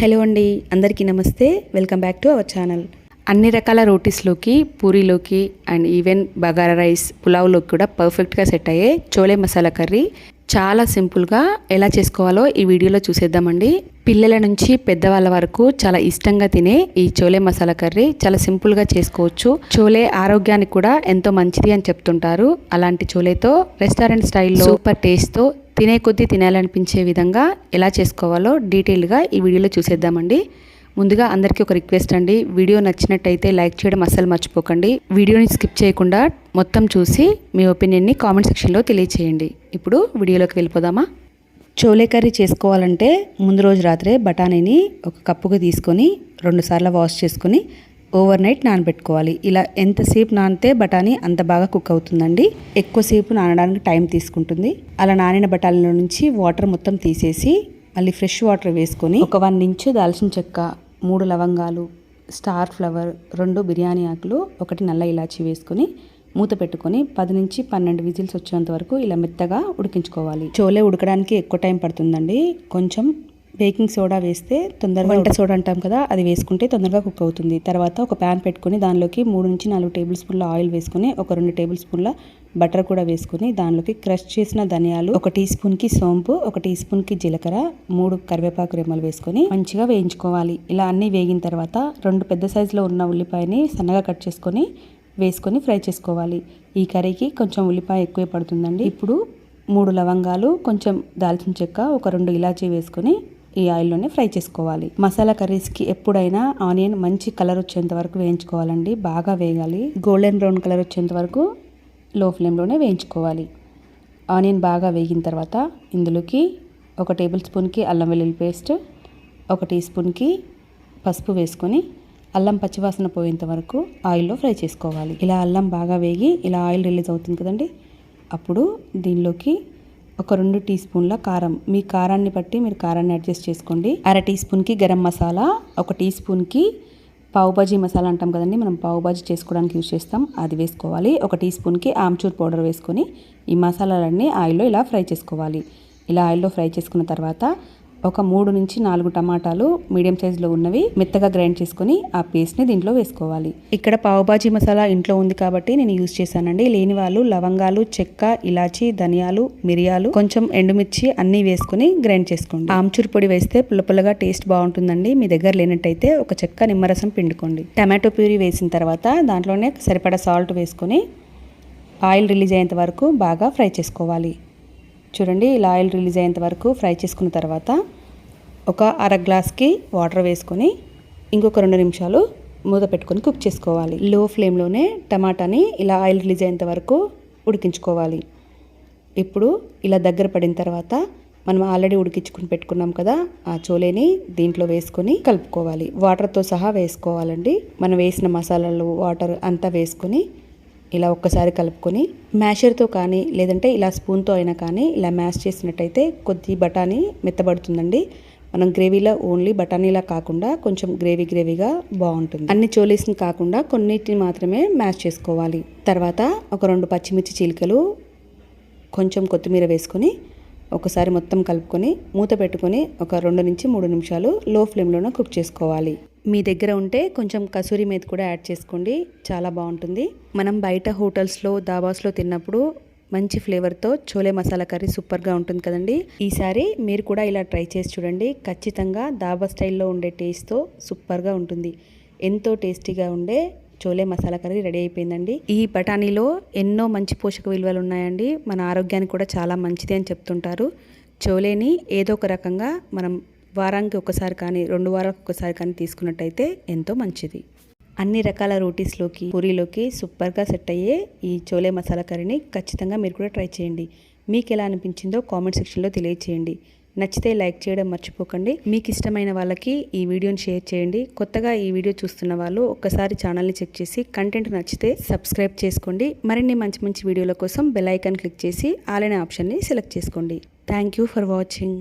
Hello అండి అందరికీ నమస్తే. Welcome back to our channel. అన్ని రకాల రోటీస్లోకి పూరీలోకి అండ్ ఈవెన్ బగారా రైస్ పులావ్లోకి కూడా పర్ఫెక్ట్గా సెట్ అయ్యే చోలే మసాలా కర్రీ. చాలా సింపుల్గా ఎలా చేసుకోవాలో ఈ వీడియోలో చూసేద్దామండి. పిల్లల నుంచి పెద్దవాళ్ళ వరకు చాలా ఇష్టంగా తినే ఈ చోలే మసాలా కర్రీ చాలా సింపుల్గా చేసుకోవచ్చు. చోలే ఆరోగ్యానికి కూడా ఎంతో మంచిది అని చెప్తుంటారు. అలాంటి చోలేతో రెస్టారెంట్ స్టైల్లో సూపర్ టేస్ట్తో తినే కొద్దీ తినాలనిపించే విధంగా ఎలా చేసుకోవాలో డీటెయిల్గా ఈ వీడియోలో చూసేద్దామండి. ముందుగా అందరికీ ఒక రిక్వెస్ట్ అండి. వీడియో నచ్చినట్టయితే లైక్ చేయడం అస్సలు మర్చిపోకండి. వీడియోని స్కిప్ చేయకుండా మొత్తం చూసి మీ ఒపీనియన్ని కామెంట్ సెక్షన్లో తెలియచేయండి. ఇప్పుడు వీడియోలోకి వెళ్ళిపోదామా? చోలే కర్రీ చేసుకోవాలంటే ముందు రోజు రాత్రే బఠానీని ఒక కప్పుగా తీసుకొని రెండుసార్లు వాష్ చేసుకొని ఓవర్ నైట్ నానబెట్టుకోవాలి. ఇలా ఎంతసేపు నానితే బఠానీ అంత బాగా కుక్ అవుతుందండి. ఎక్కువసేపు నానడానికి టైం తీసుకుంటుంది. అలా నానిన బఠానీలో నుంచి వాటర్ మొత్తం తీసేసి మళ్ళీ ఫ్రెష్ వాటర్ వేసుకొని ఒక వన్ ఇంచ్ దాల్చిన చెక్క మూడు లవంగాలు స్టార్ ఫ్లవర్ రెండు బిర్యానీ ఆకులు ఒకటి నల్ల ఇలాచి వేసుకొని మూత పెట్టుకొని పది నుంచి పన్నెండు విజిల్స్ వచ్చేంత వరకు ఇలా మెత్తగా ఉడికించుకోవాలి. చోలే ఉడకడానికి ఎక్కువ టైం పడుతుందండి. కొంచెం బేకింగ్ సోడా వేస్తే తొందరగా వంట సోడా అంటాం కదా అది వేసుకుంటే తొందరగా కుక్ అవుతుంది. తర్వాత ఒక ప్యాన్ పెట్టుకొని దానిలోకి మూడు నుంచి నాలుగు టేబుల్ స్పూన్ల ఆయిల్ వేసుకొని ఒక రెండు టేబుల్ స్పూన్ల బటర్ కూడా వేసుకొని దానిలోకి క్రష్ చేసిన ధనియాలు ఒక టీ స్పూన్కి సోంపు ఒక టీ స్పూన్కి జీలకర్ర మూడు కరివేపాకు రెమ్మలు వేసుకొని మంచిగా వేయించుకోవాలి. ఇలా అన్నీ వేగిన తర్వాత రెండు పెద్ద సైజులో ఉన్న ఉల్లిపాయని సన్నగా కట్ చేసుకొని వేసుకొని ఫ్రై చేసుకోవాలి. ఈ కర్రీకి కొంచెం ఉల్లిపాయ ఎక్కువే పడుతుందండి. ఇప్పుడు మూడు లవంగాలు కొంచెం దాల్చిన చెక్క ఒక రెండు ఇలాచీ వేసుకొని ఈ ఆయిల్లోనే ఫ్రై చేసుకోవాలి. మసాలా కర్రీస్కి ఎప్పుడైనా ఆనియన్ మంచి కలర్ వచ్చేంత వరకు వేయించుకోవాలండి. బాగా వేగాలి. గోల్డెన్ బ్రౌన్ కలర్ వచ్చేంత వరకు లో ఫ్లేమ్లోనే వేయించుకోవాలి. ఆనియన్ బాగా వేగిన తర్వాత ఇందులోకి ఒక టేబుల్ స్పూన్కి అల్లం వెల్లుల్లి పేస్ట్ ఒక టీ స్పూన్కి పసుపు వేసుకొని అల్లం పచ్చివాసన పోయేంత వరకు ఆయిల్లో ఫ్రై చేసుకోవాలి. ఇలా అల్లం బాగా వేగి ఇలా ఆయిల్ రిలీజ్ అవుతుంది కదండి అప్పుడు దీనిలోకి ఒక రెండు టీ స్పూన్ల కారం. మీ కారాన్ని బట్టి మీరు కారాన్ని అడ్జస్ట్ చేసుకోండి. అర టీ స్పూన్కి గరం మసాలా ఒక టీ స్పూన్కి పావుబాజీ మసాలా అంటాం కదండి మనం పావుబాజీ చేసుకోవడానికి యూజ్ చేస్తాం అది వేసుకోవాలి. ఒక టీ స్పూన్కి ఆమ్చూర్ పౌడర్ వేసుకొని ఈ మసాలాలన్నీ ఆయిల్లో ఇలా ఫ్రై చేసుకోవాలి. ఇలా ఆయిల్లో ఫ్రై చేసుకున్న తర్వాత ఒక మూడు నుంచి నాలుగు టమాటాలు మీడియం సైజులో ఉన్నవి మెత్తగా గ్రైండ్ చేసుకుని ఆ పేస్ట్ని దీంట్లో వేసుకోవాలి. ఇక్కడ పావుబాజీ మసాలా ఇంట్లో ఉంది కాబట్టి నేను యూజ్ చేశానండి. లేని వాళ్ళు లవంగాలు చెక్క ఇలాచి ధనియాలు మిరియాలు కొంచెం ఎండుమిర్చి అన్నీ వేసుకుని గ్రైండ్ చేసుకోండి. ఆమ్చూర్ పొడి వేస్తే పుల్ల పుల్లగా టేస్ట్ బాగుంటుందండి. మీ దగ్గర లేనట్టయితే ఒక చెక్క నిమ్మరసం పిండుకోండి. టమాటో ప్యూరీ వేసిన తర్వాత దాంట్లోనే సరిపడా సాల్ట్ వేసుకొని ఆయిల్ రిలీజ్ అయ్యేంత వరకు బాగా ఫ్రై చేసుకోవాలి. చూడండి ఇలా ఆయిల్ రిలీజ్ అయ్యేంత వరకు ఫ్రై చేసుకున్న తర్వాత ఒక అర గ్లాస్కి వాటర్ వేసుకొని ఇంకొక రెండు నిమిషాలు మూత పెట్టుకొని కుక్ చేసుకోవాలి. లో ఫ్లేమ్లోనే టమాటాని ఇలా ఆయిల్ రిలీజ్ అయ్యేంత వరకు ఉడికించుకోవాలి. ఇప్పుడు ఇలా దగ్గర పడిన తర్వాత మనం ఆల్రెడీ ఉడికించుకుని పెట్టుకున్నాం కదా ఆ చోలేని దీంట్లో వేసుకొని కలుపుకోవాలి. వాటర్తో సహా వేసుకోవాలండి. మనం వేసిన మసాలాలు వాటర్ అంతా వేసుకొని ఇలా ఒక్కసారి కలుపుకొని మ్యాషర్తో కానీ లేదంటే ఇలా స్పూన్తో అయినా కానీ ఇలా మ్యాష్ చేసినట్టయితే కొద్ది బఠానీ మెత్తబడుతుందండి. మనం గ్రేవీలో ఓన్లీ బఠానీలా కాకుండా కొంచెం గ్రేవీ గ్రేవీగా బాగుంటుంది. అన్ని చోలీస్ని కాకుండా కొన్నిటిని మాత్రమే మ్యాష్ చేసుకోవాలి. తర్వాత ఒక రెండు పచ్చిమిర్చి చీలికలు కొంచెం కొత్తిమీర వేసుకొని ఒకసారి మొత్తం కలుపుకొని మూత పెట్టుకొని ఒక రెండు నుంచి మూడు నిమిషాలు లో ఫ్లేమ్లోనే కుక్ చేసుకోవాలి. మీ దగ్గర ఉంటే కొంచెం కసూరి మేతి కూడా యాడ్ చేసుకోండి. చాలా బాగుంటుంది. మనం బయట హోటల్స్లో దాబాస్లో తిన్నప్పుడు మంచి ఫ్లేవర్తో చోలే మసాలా కర్రీ సూపర్గా ఉంటుంది కదండి. ఈసారి మీరు కూడా ఇలా ట్రై చేసి చూడండి. ఖచ్చితంగా దాబా స్టైల్లో ఉండే టేస్ట్తో సూపర్గా ఉంటుంది. ఎంతో టేస్టీగా ఉండే చోలే మసాలా కర్రీ రెడీ అయిపోయిందండి. ఈ బఠానీలో ఎన్నో మంచి పోషక విలువలు ఉన్నాయండి. మన ఆరోగ్యానికి కూడా చాలా మంచిది అని చెప్తుంటారు. చోలేని ఏదో ఒక రకంగా మనం వారానికి ఒకసారి కానీ రెండు వారాలకు ఒకసారి కానీ తీసుకున్నట్టయితే ఎంతో మంచిది. అన్ని రకాల రోటీస్లోకి పూరీలోకి సూపర్గా సెట్ అయ్యే ఈ చోలే మసాలా కర్రీని ఖచ్చితంగా మీరు కూడా ట్రై చేయండి. మీకు ఎలా అనిపించిందో కామెంట్ సెక్షన్లో తెలియచేయండి. నచ్చితే లైక్ చేయడం మర్చిపోకండి. మీకు ఇష్టమైన వాళ్ళకి ఈ వీడియోని షేర్ చేయండి. కొత్తగా ఈ వీడియో చూస్తున్న వాళ్ళు ఒక్కసారి ఛానల్ని చెక్ చేసి కంటెంట్ నచ్చితే సబ్స్క్రైబ్ చేసుకోండి. మరిన్ని మంచి మంచి వీడియోల కోసం బెల్ ఐకాన్ క్లిక్ చేసి ఆలైన ఆప్షన్ని సెలెక్ట్ చేసుకోండి. Thank you for watching.